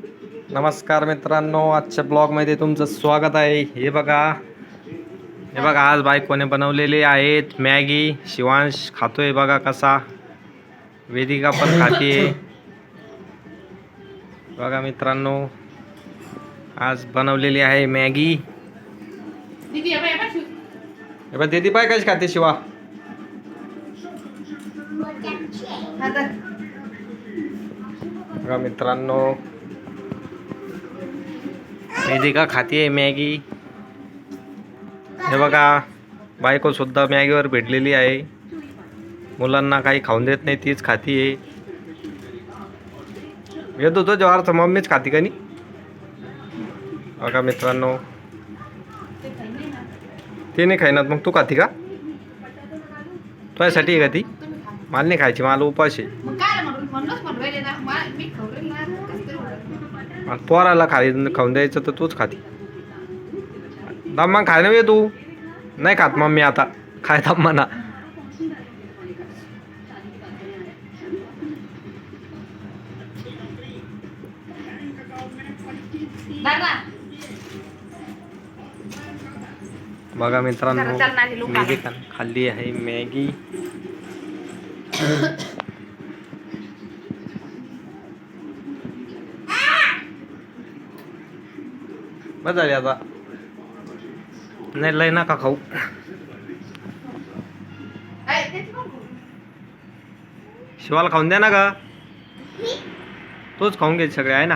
नमस्कार मित्रांनो आजच्या ब्लॉगमध्ये तुमचं स्वागत आहे. हे बघा. हे बघा आज बायकोने बनवलेले आहेत मॅगी. शिवांश खातोय बघा कसा. वेदिका पण खाते बघा मित्रांनो आज बनवलेली आहे मॅगी. हे बघ दीदी पाय कशी खाते शिवा? बघा मित्रांनो वेदिका खाते मॅगी. हे बघा बायकोसुद्धा मॅगीवर भेटलेली आहे. मुलांना काही खाऊन देत नाही तीच खाती आहे. येत होतो जेव्हा मम्मीच खाती का नाही? बघा मित्रांनो. ते खाई नाही ना खाईनात मग तू खाती का? तुझ्यासाठी आहे का ती? मला नाही खायची मला उपास आहे. मग पोराला खाई खाऊन द्यायचं तर तूच खाती. दम्मा खाय ना तू. नाही खात मम्मी आता. खाय दम्मा. ना बघा मित्रांनो चला, चल ना, आधी लोक मी आले. देखील खाल्ली आहे मॅगी. बस झाली आता. नाही लय नका खाऊ. शिवाला खाऊन द्या ना का तोच खाऊन घे सगळे आहे ना?